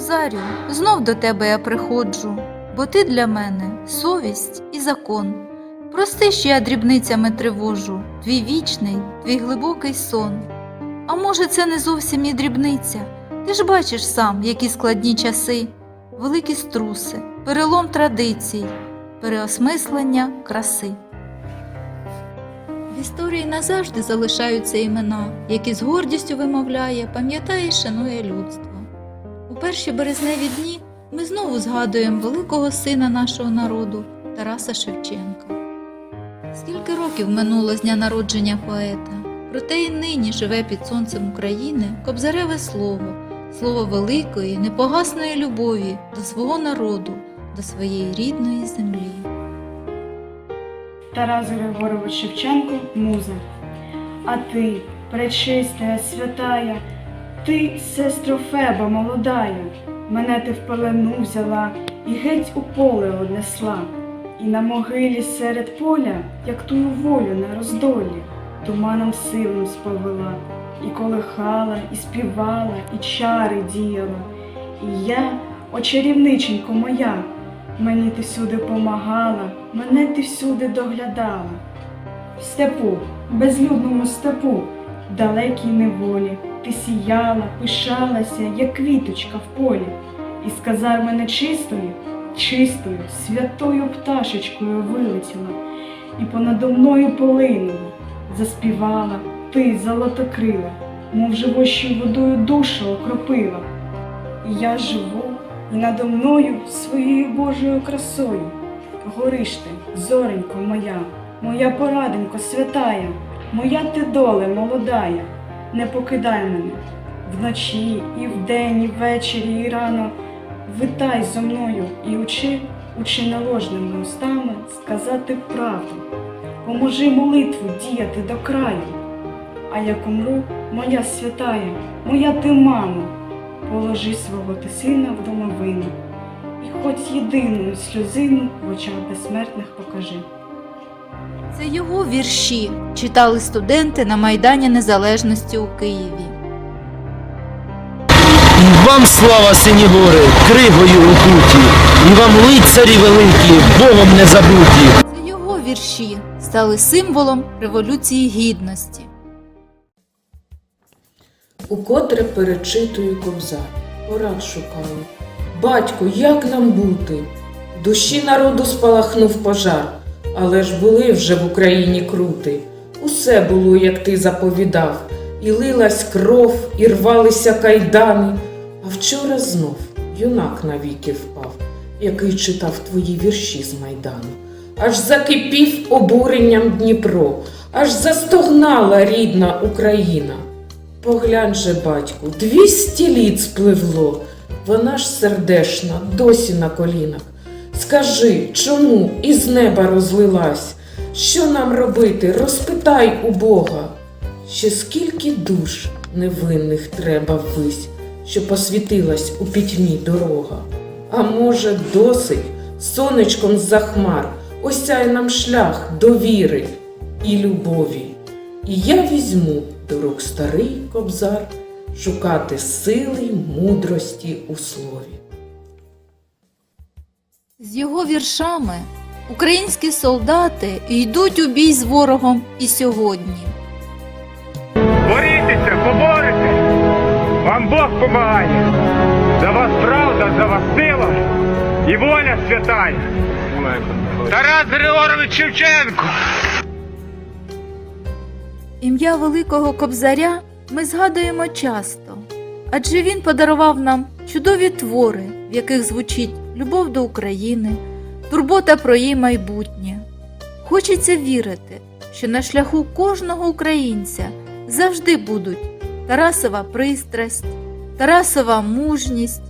Кобзарю, знов до тебе я приходжу, бо ти для мене совість і закон. Прости, що я дрібницями тривожу, твій вічний, твій глибокий сон. А може, це не зовсім і дрібниця. Ти ж бачиш сам, які складні часи, великі струси, перелом традицій, переосмислення краси. В історії назавжди залишаються імена, які з гордістю вимовляє, пам'ятає і шанує людство. Перші березневі дні ми знову згадуємо великого сина нашого народу Тараса Шевченка. Скільки років минуло з дня народження поета, проте і нині живе під сонцем України кобзареве слово, слово великої, непогасної любові до свого народу, до своєї рідної землі. Тарас Григорович Шевченко муза. А ти, пречистая, святая, ти, сестро Феба молодая, мене ти в пелену взяла і геть у поле однесла, і на могилі серед поля, як тую волю на роздолі, туманом силим сповела, і колихала, і співала, і чари діяла. І я, очарівниченько моя, Мені ти всюди помагала, мене ти всюди доглядала. В степу, безлюдному степу, в далекій неволі, ти сіяла, пишалася, як квіточка в полі, і сказав мене чистою, чистою, святою пташечкою вилетіла, і понадо мною полинула, заспівала, ти золотокрила, мов живощою водою душу окропила. І я живу, і надо мною своєю Божою красою. Гориш ти, зоренько моя, моя пораденько святая, моя ти доле молодая, не покидай мене вночі, і вдень, і ввечері, і рано. Витай зо мною і учи, учи наложними устами сказати правду. Поможи молитву діяти до краю. А як умру, моя святая, моя ти мамо, положи свого ти сина в домовину, і хоч єдину сльозину в очах безсмертних покажи. Це його вірші читали студенти на Майдані Незалежності у Києві. І вам слава сині гори, кригою укуті, і вам лицарі великі, Богом не забуті. Це його вірші стали символом Революції Гідності. Укотре перечитую кобзар, порад шукаю. Батьку, як нам бути? Душі народу спалахнув пожар, але ж були вже в Україні крути. Усе було, як ти заповідав, і лилась кров, і рвалися кайдани. А вчора знов юнак навіки впав, який читав твої вірші з майдану. Аж закипів обуренням Дніпро, аж застогнала рідна Україна. Поглянь же, батьку, двісті літ спливло, вона ж сердешна, досі на колінах. Скажи, чому із неба розлилась? Що нам робити? Розпитай у Бога. Ще скільки душ невинних треба ввись, що посвітилась у пітьмі дорога. А може, досить сонечком з-за хмар осяй нам шлях довіри і любові. І я візьму до рук старий кобзар шукати сили й мудрості у слові. З його віршами українські солдати йдуть у бій з ворогом і сьогодні. Борітеся, поборете! Вам Бог помагає! За вас правда, за вас сила і воля святая! Тарас Григорович Шевченко! Ім'я Великого Кобзаря ми згадуємо часто, адже він подарував нам чудові твори, в яких звучить любов до України, турбота про її майбутнє. Хочеться вірити, що на шляху кожного українця завжди будуть Тарасова пристрасть, Тарасова мужність,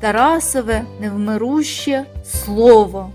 Тарасове невмируще слово.